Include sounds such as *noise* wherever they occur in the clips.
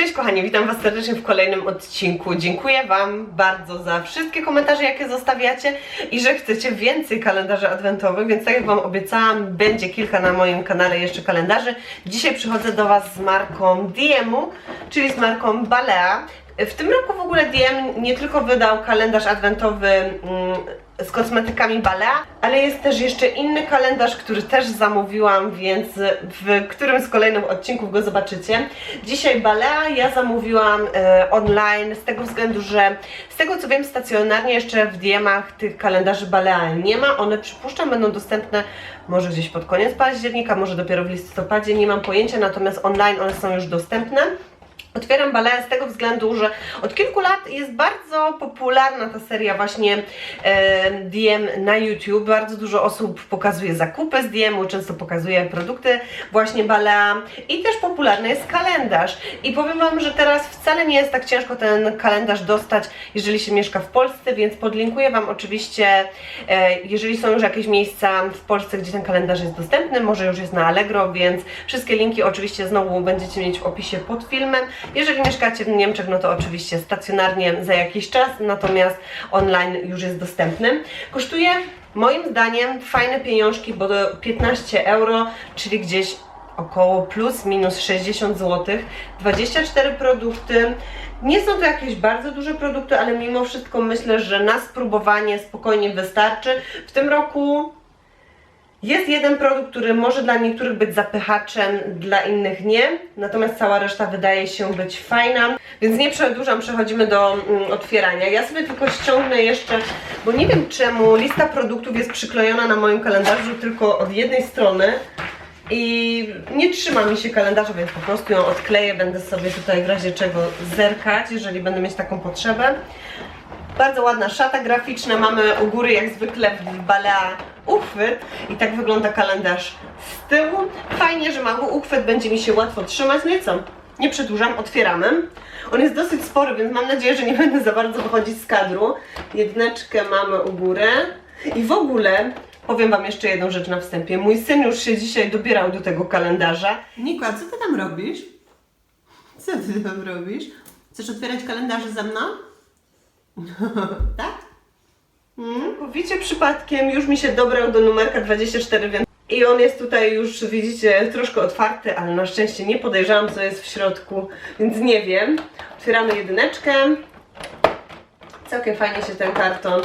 Cześć kochani, witam Was serdecznie w kolejnym odcinku. Dziękuję Wam bardzo za wszystkie komentarze, jakie zostawiacie i że chcecie więcej kalendarzy adwentowych, więc tak jak Wam obiecałam, będzie kilka na moim kanale jeszcze kalendarzy. Dzisiaj przychodzę do Was z marką Diemu, czyli z marką Balea. W tym roku w ogóle DM nie tylko wydał kalendarz adwentowy mm, z kosmetykami Balea, ale jest też jeszcze inny kalendarz, który też zamówiłam, więc w którym z kolejnych odcinków go zobaczycie. Dzisiaj Balea ja zamówiłam e, online z tego względu, że z tego co wiem stacjonarnie jeszcze w DM-ach tych kalendarzy Balea nie ma. One przypuszczam będą dostępne może gdzieś pod koniec października, może dopiero w listopadzie, nie mam pojęcia, natomiast online one są już dostępne. Otwieram Balea z tego względu, że od kilku lat jest bardzo popularna ta seria właśnie e, DM na YouTube. Bardzo dużo osób pokazuje zakupy z DM-u, często pokazuje produkty właśnie Balea i też popularny jest kalendarz. I powiem Wam, że teraz wcale nie jest tak ciężko ten kalendarz dostać, jeżeli się mieszka w Polsce, więc podlinkuję Wam oczywiście, e, jeżeli są już jakieś miejsca w Polsce, gdzie ten kalendarz jest dostępny, może już jest na Allegro, więc wszystkie linki oczywiście znowu będziecie mieć w opisie pod filmem. Jeżeli mieszkacie w Niemczech, no to oczywiście stacjonarnie za jakiś czas, natomiast online już jest dostępny. Kosztuje moim zdaniem fajne pieniążki, bo do 15 euro, czyli gdzieś około plus minus 60 zł. 24 produkty. Nie są to jakieś bardzo duże produkty, ale mimo wszystko myślę, że na spróbowanie spokojnie wystarczy. W tym roku jest jeden produkt, który może dla niektórych być zapychaczem, dla innych nie, natomiast cała reszta wydaje się być fajna, więc nie przedłużam, przechodzimy do mm, otwierania. Ja sobie tylko ściągnę jeszcze, bo nie wiem czemu lista produktów jest przyklejona na moim kalendarzu tylko od jednej strony i nie trzyma mi się kalendarza, więc po prostu ją odkleję, będę sobie tutaj w razie czego zerkać, jeżeli będę mieć taką potrzebę. Bardzo ładna szata graficzna, mamy u góry jak zwykle w Balea uchwyt i tak wygląda kalendarz z tyłu. Fajnie, że mały uchwyt, będzie mi się łatwo trzymać. No i co? Nie przedłużam, otwieramy. On jest dosyć spory, więc mam nadzieję, że nie będę za bardzo wychodzić z kadru. Jedneczkę mamy u góry. I w ogóle powiem Wam jeszcze jedną rzecz na wstępie. Mój syn już się dzisiaj dobierał do tego kalendarza. Niko, a co Ty tam robisz? Co Ty tam robisz? Chcesz otwierać kalendarze ze mną? *laughs* tak? Mm, powiecie przypadkiem, już mi się dobrał do numerka 24, więc i on jest tutaj już, widzicie, troszkę otwarty, ale na szczęście nie podejrzewam, co jest w środku, więc nie wiem. Otwieramy jedyneczkę. Całkiem fajnie się ten karton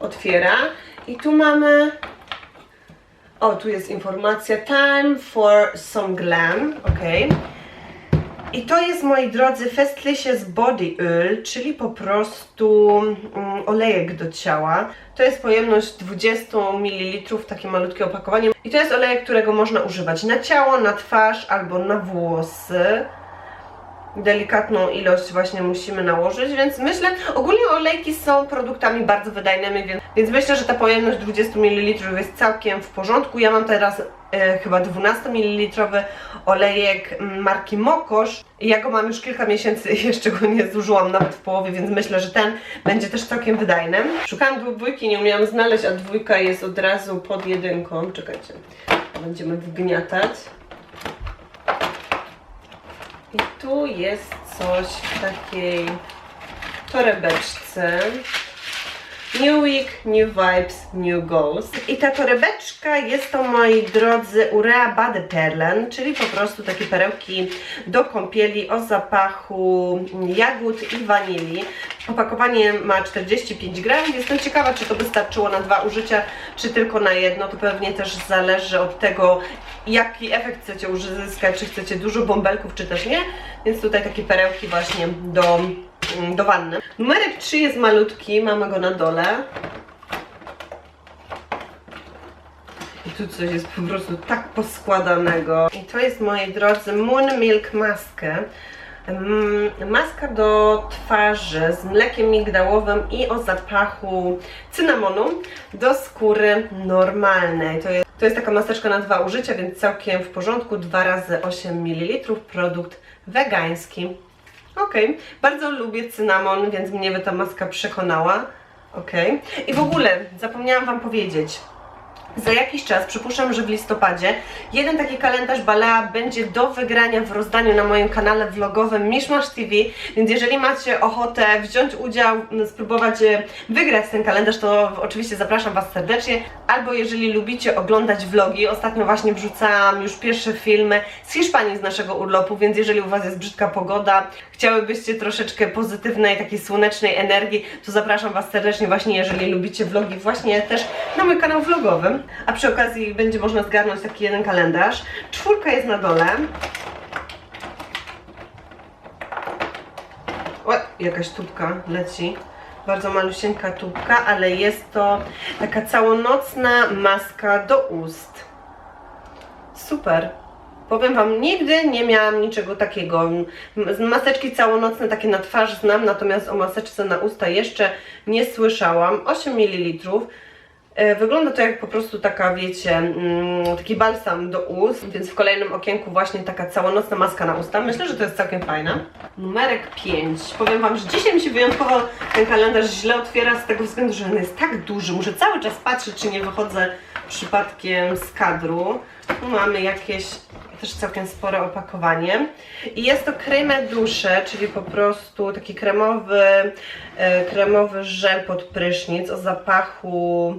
otwiera. I tu mamy... O, tu jest informacja. Time for some glam. ok. I to jest, moi drodzy, Festlicious Body Oil, czyli po prostu mm, olejek do ciała. To jest pojemność 20 ml, takie malutkie opakowanie. I to jest olejek, którego można używać na ciało, na twarz albo na włosy delikatną ilość właśnie musimy nałożyć, więc myślę, ogólnie olejki są produktami bardzo wydajnymi, więc, więc myślę, że ta pojemność 20 ml jest całkiem w porządku. Ja mam teraz e, chyba 12 ml olejek mm, marki Mokosz. Ja go mam już kilka miesięcy i *laughs* jeszcze go nie zużyłam nawet w połowie, więc myślę, że ten będzie też całkiem wydajny. Szukałam dwójki, nie umiałam znaleźć, a dwójka jest od razu pod jedynką. Czekajcie, będziemy wgniatać. I tu jest coś w takiej torebeczce. New Week, New Vibes, New Goals. I ta torebeczka jest to, moi drodzy, Urea Body Perlen, czyli po prostu takie perełki do kąpieli o zapachu jagód i wanilii. Opakowanie ma 45 gram. Jestem ciekawa, czy to wystarczyło na dwa użycia, czy tylko na jedno. To pewnie też zależy od tego, jaki efekt chcecie uzyskać, czy chcecie dużo bąbelków, czy też nie. Więc tutaj takie perełki właśnie do Mm, do wanny. Numerek 3 jest malutki, mamy go na dole. I tu coś jest po prostu tak poskładanego. I to jest, moi drodzy, Moon Milk Maskę. Maska do twarzy z mlekiem migdałowym i o zapachu cynamonu do skóry normalnej. To jest, to jest taka maseczka na dwa użycia, więc całkiem w porządku. 2 razy 8 ml. Produkt wegański. Okay. bardzo lubię cynamon, więc mnie by ta maska przekonała. Okay. I w ogóle zapomniałam Wam powiedzieć. Za jakiś czas, przypuszczam, że w listopadzie, jeden taki kalendarz Balea będzie do wygrania w rozdaniu na moim kanale vlogowym Mishmash TV, więc jeżeli macie ochotę wziąć udział, spróbować e, wygrać ten kalendarz, to oczywiście zapraszam Was serdecznie. Albo jeżeli lubicie oglądać vlogi, ostatnio właśnie wrzucałam już pierwsze filmy z Hiszpanii z naszego urlopu, więc jeżeli u Was jest brzydka pogoda, chciałybyście troszeczkę pozytywnej, takiej słonecznej energii, to zapraszam Was serdecznie właśnie, jeżeli lubicie vlogi, właśnie też na mój kanał vlogowy. A przy okazji będzie można zgarnąć taki jeden kalendarz. Czwórka jest na dole. O, jakaś tubka leci. Bardzo malusieńka tubka, ale jest to taka całonocna maska do ust. Super. Powiem Wam, nigdy nie miałam niczego takiego. Maseczki całonocne takie na twarz znam, natomiast o maseczce na usta jeszcze nie słyszałam. 8 ml. E, Wygląda to jak po prostu taka, wiecie, mm, taki balsam do ust, więc w kolejnym okienku właśnie taka całonocna maska na usta. Myślę, że to jest całkiem fajne. Numerek 5. Powiem Wam, że dzisiaj mi się wyjątkowo ten kalendarz źle otwiera z tego względu, że on jest tak duży. Muszę cały czas patrzeć, czy nie wychodzę przypadkiem z kadru. Mamy jakieś też całkiem spore opakowanie. I jest to creme dusze, czyli po prostu taki kremowy, e, kremowy żel pod prysznic o zapachu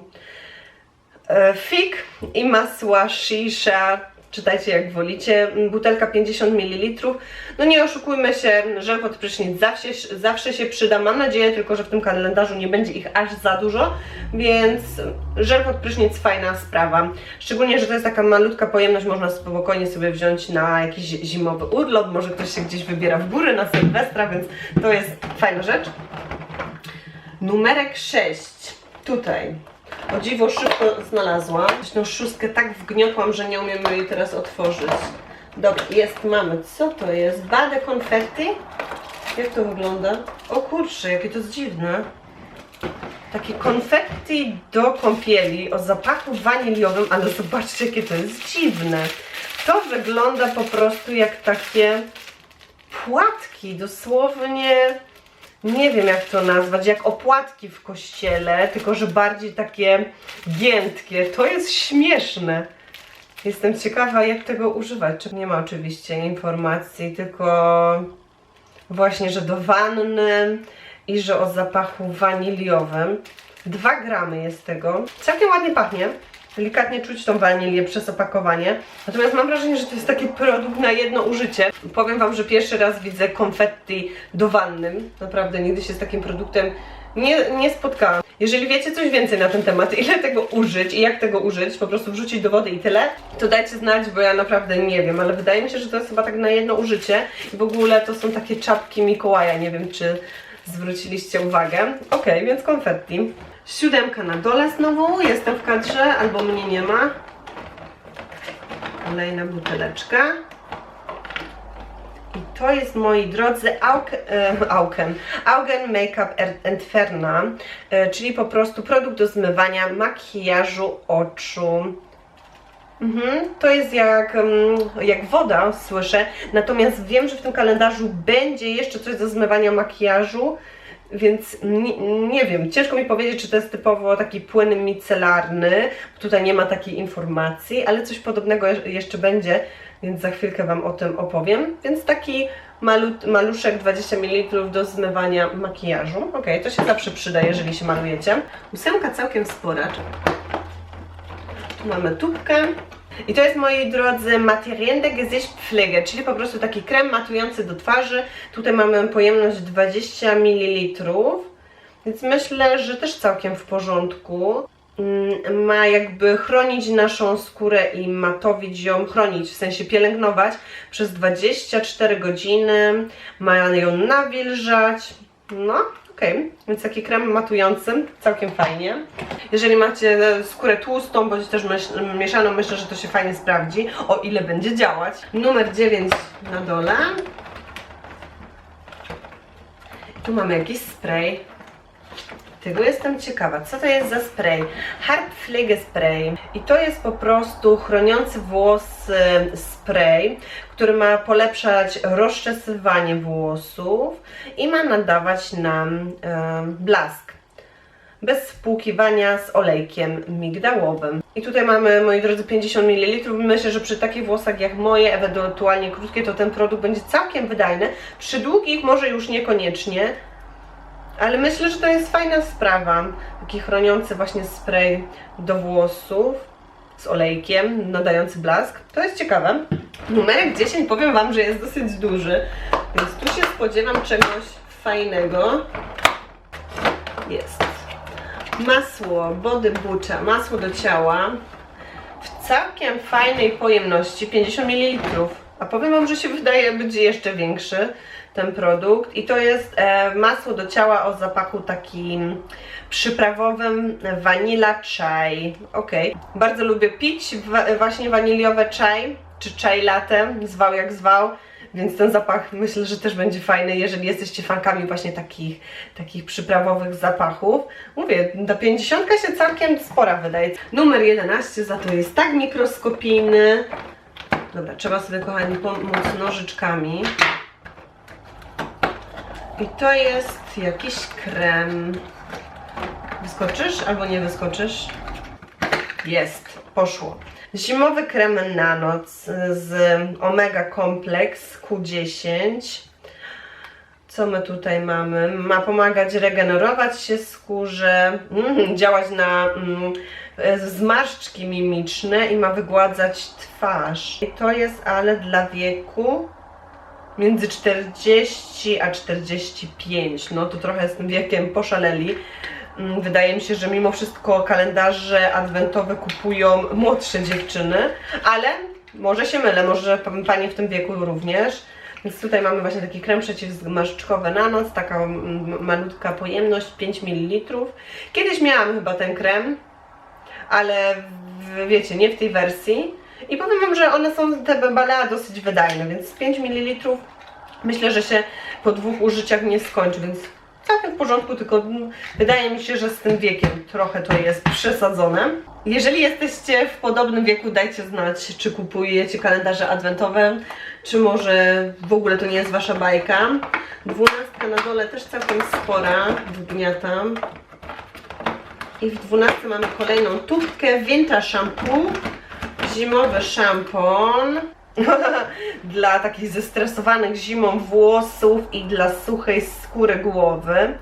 e, fig i masła shisha. Czytajcie jak wolicie. Butelka 50 ml. No nie oszukujmy się, żel pod prysznic zawsze, zawsze się przyda. Mam nadzieję tylko, że w tym kalendarzu nie będzie ich aż za dużo, więc żel pod prysznic fajna sprawa. Szczególnie, że to jest taka malutka pojemność, można spokojnie sobie wziąć na jakiś zimowy urlop. Może ktoś się gdzieś wybiera w góry na Sylwestra, więc to jest fajna rzecz. Numerek 6. Tutaj. O dziwo szybko znalazłam. Tą szóstkę tak wgniotłam, że nie umiem jej teraz otworzyć. Dobra, jest, mamy. Co to jest? Bade konfetti? Jak to wygląda? O kurczę, jakie to jest dziwne. Takie konfetti do kąpieli o zapachu waniliowym, ale zobaczcie, jakie to jest dziwne. To wygląda po prostu jak takie płatki, dosłownie nie wiem jak to nazwać, jak opłatki w kościele, tylko że bardziej takie giętkie. To jest śmieszne. Jestem ciekawa, jak tego używać. Nie ma oczywiście informacji, tylko właśnie, że do wanny i że o zapachu waniliowym. 2 gramy jest tego. Całkiem ładnie pachnie. Delikatnie czuć tą wanilię przez opakowanie. Natomiast mam wrażenie, że to jest taki produkt na jedno użycie. Powiem Wam, że pierwszy raz widzę konfetti do wannym. Naprawdę nigdy się z takim produktem nie, nie spotkałam. Jeżeli wiecie coś więcej na ten temat, *laughs* ile tego użyć i jak tego użyć, po prostu wrzucić do wody i tyle, to dajcie znać, bo ja naprawdę nie wiem, ale wydaje mi się, że to jest chyba tak na jedno użycie. I w ogóle to są takie czapki Mikołaja, nie wiem czy zwróciliście uwagę. Ok, więc konfetti. Siódemka na dole znowu, jestem w kadrze, albo mnie nie ma. Kolejna buteleczka. I to jest, moi drodzy, Auken, e, Auken, Augen Makeup Entferna, e, czyli po prostu produkt do zmywania makijażu oczu. Mhm, to jest jak, jak woda, słyszę. Natomiast wiem, że w tym kalendarzu będzie jeszcze coś do zmywania makijażu, więc nie, nie wiem, ciężko mi powiedzieć, czy to jest typowo taki płyn micelarny. Tutaj nie ma takiej informacji, ale coś podobnego je- jeszcze będzie, więc za chwilkę Wam o tym opowiem. Więc taki malut, maluszek 20 ml do zmywania makijażu. Ok, to się zawsze przyda, jeżeli się malujecie. Ósemka całkiem spora. Tu mamy tubkę. I to jest, moi drodzy, Materienne Gesichtspflege, czyli po prostu taki krem matujący do twarzy. Tutaj mamy pojemność 20 ml, więc myślę, że też całkiem w porządku. Mm, Ma jakby chronić naszą skórę i matowić ją, chronić, w sensie pielęgnować przez 24 godziny. Ma ją nawilżać. No, okej, więc taki krem matujący, całkiem fajnie. Jeżeli macie skórę tłustą, bądź też mieszaną, myślę, że to się fajnie sprawdzi, o ile będzie działać. Numer 9 na dole. Tu mamy jakiś spray. Tego jestem ciekawa. Co to jest za spray? Haarpflege Spray. I to jest po prostu chroniący włosy spray, który ma polepszać rozczesywanie włosów i ma nadawać nam e, blask. bez spłukiwania z olejkiem migdałowym. I tutaj mamy, moi drodzy, 50 ml. Myślę, że przy takich włosach jak moje, ewentualnie krótkie, to ten produkt będzie całkiem wydajny. Przy długich może już niekoniecznie, ale myślę, że to jest fajna sprawa. Taki chroniący właśnie spray do włosów z olejkiem, nadający blask. To jest ciekawe. Numerek 10 powiem Wam, że jest dosyć duży, więc tu się spodziewam czegoś fajnego. Jest. Masło Body masło do ciała w całkiem fajnej pojemności, 50 ml. A powiem Wam, że się wydaje być jeszcze większy ten produkt. I to jest e, masło do ciała o zapachu takim przyprawowym vanilla chai. Ok. Bardzo lubię pić właśnie waniliowe chai, czy chai latte, zwał jak zwał. Więc ten zapach myślę, że też będzie fajny, jeżeli jesteście fankami właśnie takich, takich przyprawowych zapachów. Mówię, ta 50 się całkiem spora wydaje. Numer 11 za to jest tak mikroskopijny. Dobra, trzeba sobie kochani pomóc nożyczkami. I to jest jakiś krem. Wyskoczysz albo nie wyskoczysz? Jest, poszło. Zimowy krem na noc z Omega Complex Q10. Co my tutaj mamy? Ma pomagać regenerować się skórze, *laughs* działać na mm, zmarszczki mimiczne i ma wygładzać twarz. I to jest ale dla wieku między 40 a 45. No to trochę z tym wiekiem poszaleli. Mm, Wydaje mi się, że mimo wszystko kalendarze adwentowe kupują młodsze dziewczyny, ale może się mylę, może p- panie w tym wieku również. Więc tutaj mamy właśnie taki krem przeciwzmarszczkowy na noc, taka mm, malutka pojemność, 5 ml. Kiedyś miałam chyba ten krem, ale wiecie, nie w tej wersji. I powiem Wam, że one są, te balea dosyć wydajne, więc 5 ml myślę, że się po dwóch użyciach nie skończy, więc całkiem w porządku, tylko wydaje mi się, że z tym wiekiem trochę to jest przesadzone. Jeżeli jesteście w podobnym wieku, dajcie znać, czy kupujecie kalendarze adwentowe, czy może w ogóle to nie jest Wasza bajka. Dwunastka na dole też całkiem spora, wgniatam. I w 12 mamy kolejną tubkę Vinta Shampoo, zimowy szampon *laughs* dla takich zestresowanych zimą włosów i dla suchej skóry głowy.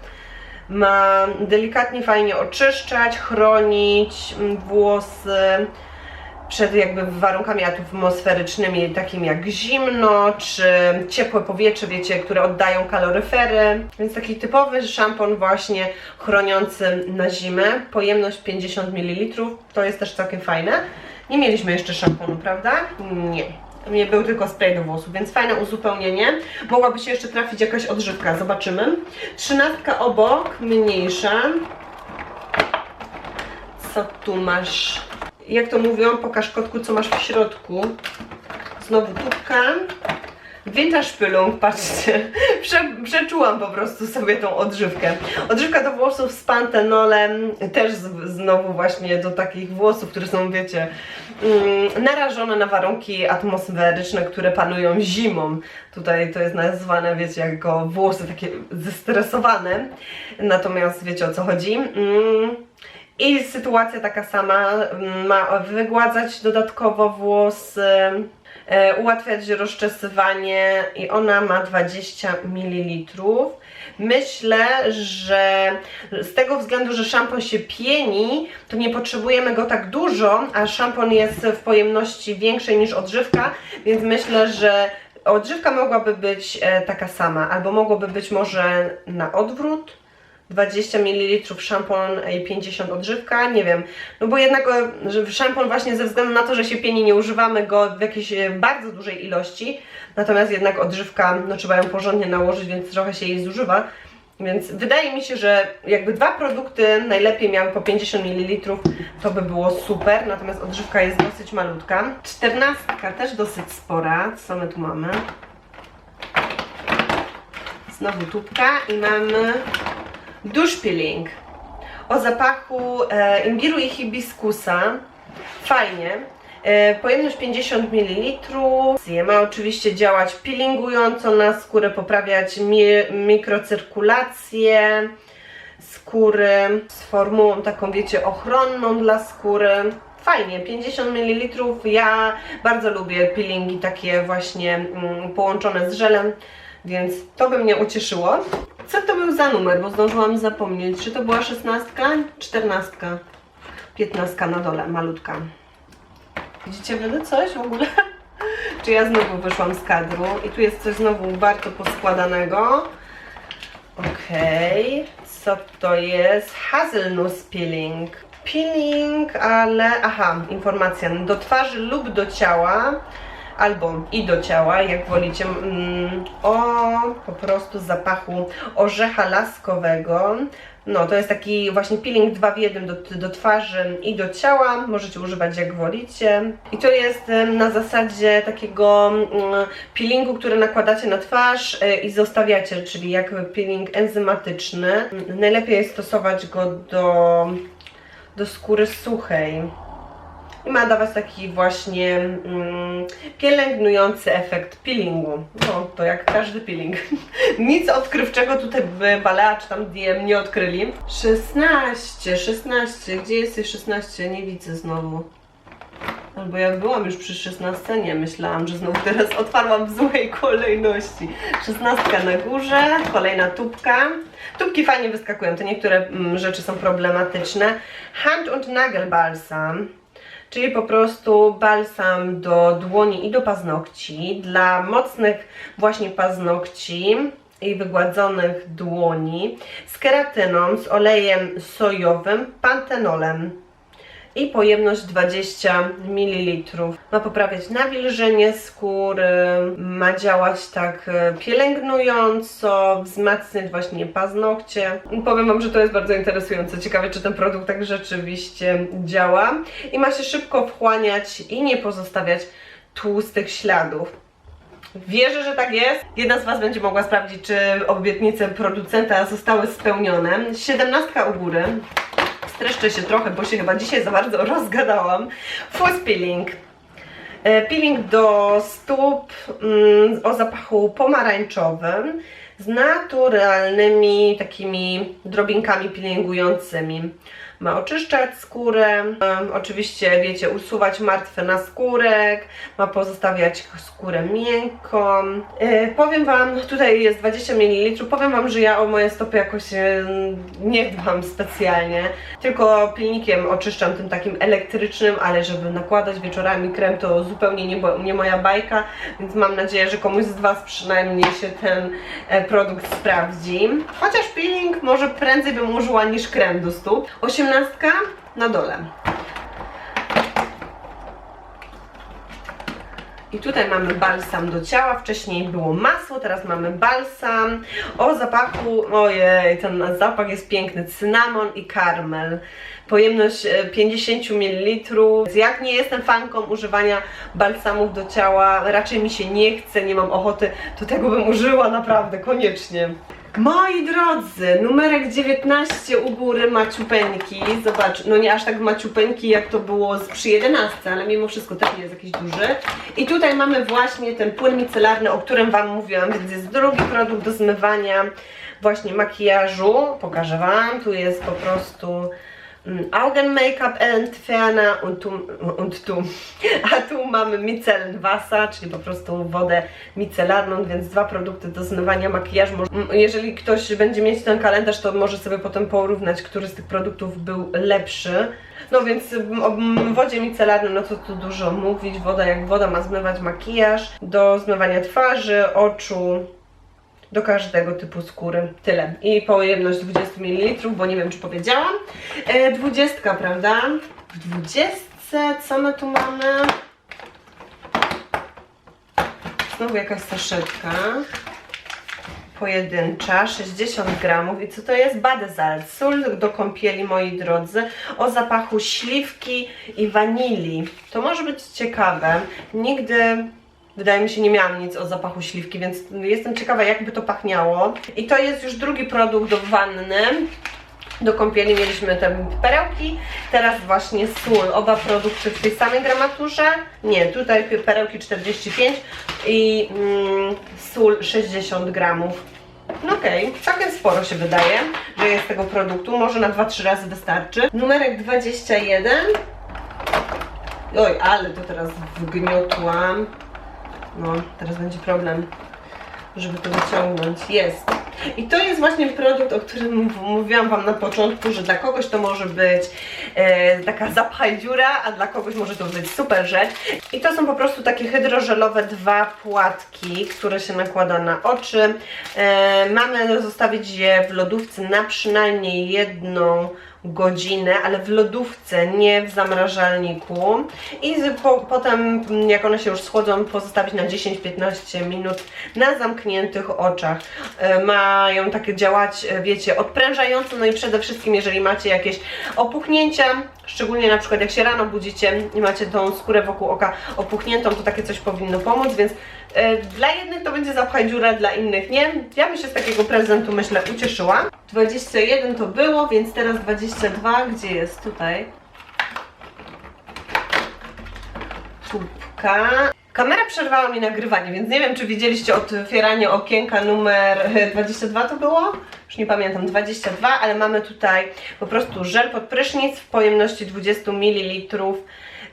Ma delikatnie fajnie oczyszczać, chronić mm, włosy przed jakby warunkami atmosferycznymi, takim jak zimno, czy ciepłe powietrze, wiecie, które oddają kaloryfery. Więc taki typowy szampon właśnie chroniący na zimę. Pojemność 50 ml, to jest też całkiem fajne. Nie mieliśmy jeszcze szamponu, prawda? Nie. Nie był tylko spray do włosów, więc fajne uzupełnienie. Mogłaby się jeszcze trafić jakaś odżywka, zobaczymy. Trzynastka obok, mniejsza. Co tu masz? Jak to mówią, pokaż kotku, co masz w środku. Znowu tubka. Vintage Pylung, patrzcie, *laughs* Prze, przeczułam po prostu sobie tą odżywkę. Odżywka do włosów z pantenolem, też z, znowu właśnie do takich włosów, które są, wiecie, mm, narażone na warunki atmosferyczne, które panują zimą. Tutaj to jest nazwane, wiecie, jako włosy takie zestresowane, natomiast wiecie o co chodzi. Mm. I sytuacja taka sama, mm, ma wygładzać dodatkowo włosy, e, ułatwiać rozczesywanie i ona ma 20 ml. Myślę, że z tego względu, że szampon się pieni, to nie potrzebujemy go tak dużo, a szampon jest w pojemności większej niż odżywka, więc myślę, że odżywka mogłaby być e, taka sama, albo mogłoby być może na odwrót. 20 ml szampon i 50 odżywka, nie wiem. No bo jednak e, że szampon właśnie ze względu na to, że się pieni, nie używamy go w jakiejś e, bardzo dużej ilości. Natomiast jednak odżywka, no trzeba ją porządnie nałożyć, więc trochę się jej zużywa. Więc wydaje mi się, że jakby dwa produkty najlepiej miały po 50 ml, to by było super. Natomiast odżywka jest dosyć malutka. 14 też dosyć spora. Co my tu mamy? Znowu tubka i mamy Dusz peeling o zapachu e, imbiru i hibiskusa. Fajnie. E, pojemność 50 ml. Ma oczywiście działać peelingująco na skórę, poprawiać mi mikrocyrkulację. skóry z formułą taką, wiecie, ochronną dla skóry. Fajnie, 50 ml. Ja bardzo lubię peelingi takie właśnie mm, połączone z żelem, więc to by mnie ucieszyło. Co to był za numer, bo zdążyłam zapomnieć. Czy to była 16? 14? 15 na dole, malutka. Widzicie wy coś w ogóle? *laughs* Czy ja znowu wyszłam z kadru i tu jest coś znowu bardzo poskładanego. Okej, co to jest? Hazelnuss peeling. Peeling, ale... Aha, informacja. Do twarzy lub do ciała, albo i do ciała, jak wolicie, mm, o po prostu zapachu orzecha laskowego. No, to jest taki właśnie peeling 2 w 1 do, do twarzy i do ciała. Możecie używać jak wolicie. I to jest na zasadzie takiego mm, peelingu, który nakładacie na twarz e, i zostawiacie, czyli jakby peeling enzymatyczny. Najlepiej jest stosować go do, do skóry suchej. I ma dawać taki właśnie mm, pielęgnujący efekt peelingu. No, to jak każdy peeling. *laughs* Nic odkrywczego tutaj by Balea czy tam DM nie odkryli. 16, 16, gdzie jesteś 16? Nie widzę znowu. Albo jak byłam już przy 16, nie, myślałam, że znowu teraz *laughs* otwarłam w złej kolejności. 16 na górze, kolejna tubka. Tubki fajnie wyskakują, te niektóre mm, rzeczy są problematyczne. Hand und Nagel Balsam, czyli po prostu balsam do dłoni i do paznokci. Dla mocnych właśnie paznokci i wygładzonych dłoni z keratyną, z olejem sojowym, pantenolem i pojemność 20 ml. Ma poprawiać nawilżenie skóry, ma działać tak e, pielęgnująco, wzmacniać właśnie paznokcie. Powiem Wam, że to jest bardzo interesujące. Ciekawe, czy ten produkt tak rzeczywiście działa i ma się szybko wchłaniać i nie pozostawiać tłustych śladów. Wierzę, że tak jest. Jedna z Was będzie mogła sprawdzić, czy obietnice producenta zostały spełnione. 17 u góry. Streszczę się trochę, bo się chyba dzisiaj za bardzo *laughs* rozgadałam. Fuzz peeling. E, Peeling do stóp mm, o zapachu pomarańczowym z naturalnymi takimi drobinkami peelingującymi. Ma oczyszczać skórę, oczywiście wiecie, usuwać martwy naskórek, ma pozostawiać skórę miękką. E, powiem Wam, tutaj jest 20 ml, powiem Wam, że ja o moje stopy jakoś e, nie dbam specjalnie, tylko pilnikiem oczyszczam tym takim elektrycznym, ale żeby nakładać wieczorami krem to zupełnie nie, nie moja bajka, więc mam nadzieję, że komuś z Was przynajmniej się ten e, produkt sprawdzi. Chociaż peeling może prędzej bym użyła niż krem do stóp. 18 na dole. I tutaj mamy balsam do ciała, wcześniej było masło, teraz mamy balsam. O zapachu, ojej, ten zapach jest piękny, cynamon i karmel. Pojemność e, 50 ml. Jak nie jestem fanką używania balsamów do ciała, raczej mi się nie chce, nie mam ochoty, to tego bym użyła naprawdę, koniecznie. Moi drodzy, numerek 19 u góry maciupeńki. Zobacz, no nie aż tak maciupeńki jak to było z- przy 11, ale mimo wszystko też jest jakiś duży. I tutaj mamy właśnie ten płyn micelarny, o którym Wam mówiłam, więc jest drugi produkt do zmywania właśnie makijażu. Pokażę Wam, tu jest po prostu mm, Augen Make-up Entferner und tu, und tu. *laughs* A tu mamy Micellenwasser, czyli po prostu wodę micelarną, więc dwa produkty do zmywania makijażu. Moż- m, Jeżeli ktoś będzie mieć ten kalendarz, to może sobie potem porównać, który z tych produktów był lepszy. No więc m, o wodzie micelarnej, no co tu dużo mówić, woda jak woda ma zmywać makijaż, do zmywania twarzy, oczu, do każdego typu skóry. Tyle. I pojemność 20 ml, bo nie wiem czy powiedziałam. E, 20, prawda? W 20 co my tu mamy? Znowu jakaś saszetka. Pojedyncza, 60 gramów. I co to jest? Badesalz. Sól do kąpieli, moi drodzy. O zapachu śliwki i wanilii. To może być ciekawe. Nigdy Wydaje mi się, nie miałam nic o zapachu śliwki, więc jestem ciekawa, jakby to pachniało. I to jest już drugi produkt do wanny. Do kąpieli mieliśmy te perełki, teraz właśnie sól. Oba produkty w tej samej gramaturze. Nie, tutaj perełki 45 i mm, sól 60 gramów. No okej, całkiem sporo się wydaje, że z tego produktu, może na 2-3 razy wystarczy. Numerek 21. Oj, ale to teraz wgniotłam. No, teraz będzie problem, żeby to wyciągnąć. Jest. I to jest właśnie produkt, o którym mów- mówiłam Wam na początku, że dla kogoś to może być e, taka zapchaj dziura, a dla kogoś może to być super rzecz. I to są po prostu takie hydrożelowe dwa płatki, które się nakłada na oczy. E, mamy zostawić je w lodówce na przynajmniej jedną godzinę, ale w lodówce, nie w zamrażalniku. I po, potem, mm, jak one się już schłodzą, pozostawić na 10-15 minut na zamkniętych oczach. E, mają takie działać, e, wiecie, odprężająco, no i przede wszystkim, jeżeli macie jakieś opuchnięcia, szczególnie na przykład jak się rano budzicie i macie tą skórę wokół oka opuchniętą, to takie coś powinno pomóc, więc dla jednych to będzie zapchaj dziurę, dla innych nie. Ja bym się z takiego prezentu, myślę, ucieszyła. 21 to było, więc teraz 22, gdzie jest? Tutaj. Tubka. Kamera przerwała mi nagrywanie, więc nie wiem, czy widzieliście otwieranie okienka numer 22 to było? Już nie pamiętam, 22, ale mamy tutaj po prostu żel pod prysznic w pojemności 20 ml.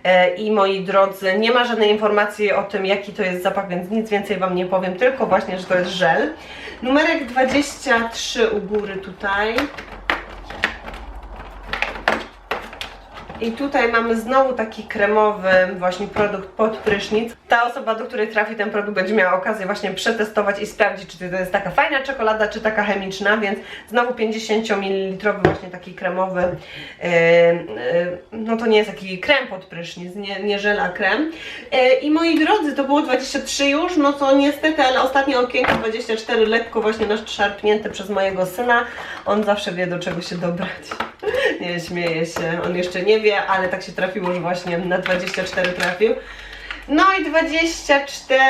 E, I moi drodzy, nie ma żadnej informacji o tym, jaki to jest zapach, więc nic więcej Wam nie powiem, tylko właśnie, że to jest żel. Numerek 23 u góry tutaj. I tutaj mamy znowu taki kremowy właśnie produkt pod prysznic. Ta osoba, do której trafi ten produkt będzie miała okazję właśnie przetestować i sprawdzić, czy to jest taka fajna czekolada, czy taka chemiczna, więc znowu 50 ml właśnie taki kremowy, yy, yy, no to nie jest taki krem pod prysznic, nie, nie żel, a krem. Yy, I moi drodzy, to było 23 już, no to niestety, ale ostatnie okienko 24 lekko właśnie naszarpnięte przez mojego syna. On zawsze wie, do czego się dobrać. Nie, śmieje się. On jeszcze nie wie, ale tak się trafiło, że właśnie na 24 trafił. No i 24.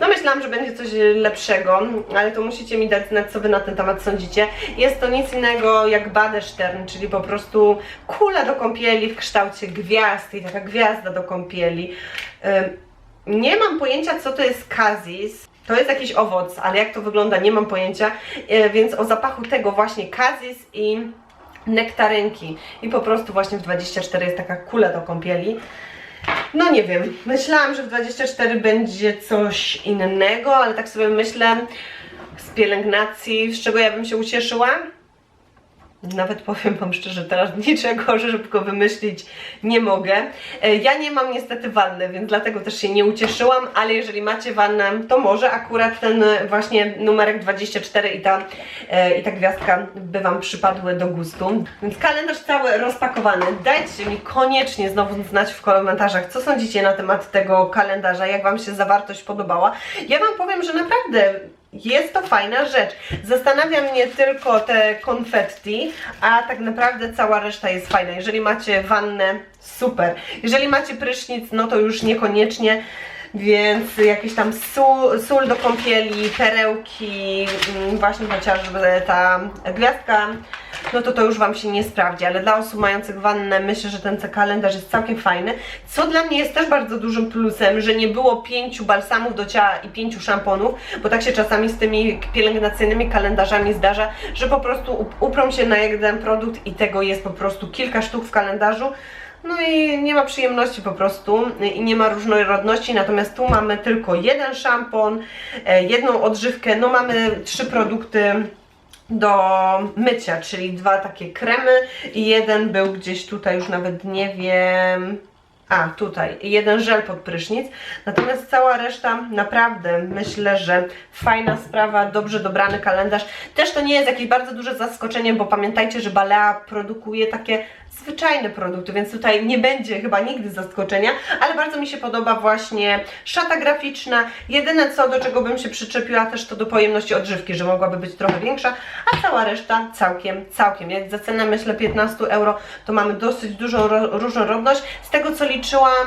No myślałam, że będzie coś lepszego, ale to musicie mi dać znać, co wy na ten temat sądzicie. Jest to nic innego jak Badestern, czyli po prostu kula do kąpieli w kształcie gwiazdy, taka gwiazda do kąpieli. Nie mam pojęcia, co to jest kazis. To jest jakiś owoc, ale jak to wygląda, nie mam pojęcia. E, Więc o zapachu tego właśnie kazis i nektarynki. I po prostu właśnie w 24 jest taka kula do kąpieli. No nie wiem, myślałam, że w 24 będzie coś innego, ale tak sobie myślę z pielęgnacji, z czego ja bym się ucieszyła. Nawet powiem Wam szczerze, teraz niczego szybko wymyślić nie mogę. E, Ja nie mam niestety wanny, więc dlatego też się nie ucieszyłam, ale jeżeli macie wannę, to może akurat ten e, właśnie numerek 24 i ta, e, i ta gwiazdka by Wam przypadły do gustu. Więc kalendarz cały rozpakowany. Dajcie mi koniecznie znowu znać w komentarzach, co sądzicie na temat tego kalendarza, jak Wam się zawartość podobała. Ja Wam powiem, że naprawdę jest to fajna rzecz. Zastanawia mnie tylko te konfetti, a tak naprawdę cała reszta jest fajna. Jeżeli macie wannę, super. Jeżeli macie prysznic, no to już niekoniecznie. Więc jakieś tam sól, sól do kąpieli, perełki, mm, właśnie chociażby ta gwiazdka, no to to już Wam się nie sprawdzi, ale dla osób mających wannę myślę, że ten kalendarz jest całkiem fajny. Co dla mnie jest też bardzo dużym plusem, że nie było pięciu balsamów do ciała i pięciu szamponów, bo tak się czasami z tymi pielęgnacyjnymi kalendarzami zdarza, że po prostu up- uprą się na jeden produkt i tego jest po prostu kilka sztuk w kalendarzu. No i nie ma przyjemności po prostu i nie ma różnorodności, natomiast tu mamy tylko jeden szampon, e, jedną odżywkę, no mamy trzy produkty do mycia, czyli dwa takie kremy i jeden był gdzieś tutaj, już nawet nie wiem. A, tutaj, jeden żel pod prysznic. Natomiast cała reszta naprawdę myślę, że fajna sprawa, dobrze dobrany kalendarz. Też to nie jest jakieś bardzo duże zaskoczenie, bo pamiętajcie, że Balea produkuje takie zwyczajne produkty, więc tutaj nie będzie chyba nigdy zaskoczenia, ale bardzo mi się podoba właśnie szata graficzna. Jedyne co, do czego bym się przyczepiła też to do pojemności odżywki, że mogłaby być trochę większa, a cała reszta całkiem, całkiem. Jak za cenę myślę 15 euro, to mamy dosyć dużą ro- różnorodność. Z tego co liczyłam,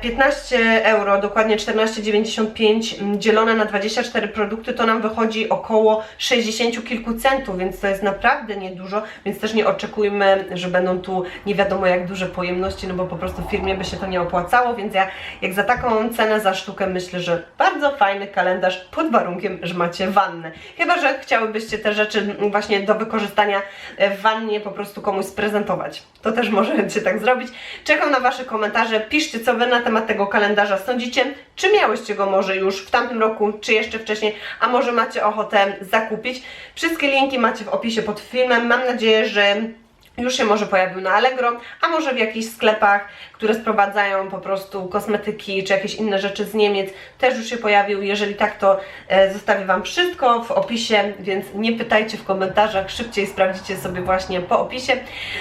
15 euro, dokładnie 14,95 m, dzielone na 24 produkty, to nam wychodzi około 60 kilku centów, więc to jest naprawdę niedużo, więc też nie oczekujmy, że będą tu nie wiadomo jak duże pojemności, no bo po prostu firmie by się to nie opłacało, więc ja jak za taką cenę za sztukę myślę, że bardzo fajny kalendarz pod warunkiem, że macie wannę. Chyba, że chciałybyście te rzeczy mm, właśnie do wykorzystania e, w wannie po prostu komuś sprezentować. To też możecie tak zrobić. Czekam na Wasze komentarze. Piszcie, co Wy na temat tego kalendarza sądzicie. Czy miałyście go może już w tamtym roku, czy jeszcze wcześniej, a może macie ochotę zakupić. Wszystkie linki macie w opisie pod filmem. Mam nadzieję, że już się może pojawił na Allegro, a może w jakichś sklepach, które sprowadzają po prostu kosmetyki czy jakieś inne rzeczy z Niemiec, też już się pojawił. Jeżeli tak, to e, zostawię Wam wszystko w opisie, więc nie pytajcie w komentarzach, szybciej sprawdzicie sobie właśnie po opisie.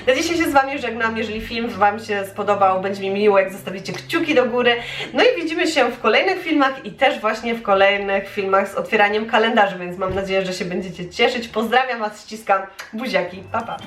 Na dzisiaj się z Wami żegnam. Jeżeli film Wam się spodobał, będzie mi miło, jak zostawicie kciuki do góry. No i widzimy się w kolejnych filmach i też właśnie w kolejnych filmach z otwieraniem kalendarzy, więc mam nadzieję, że się będziecie cieszyć. Pozdrawiam Was, ściskam, buziaki, pa pa!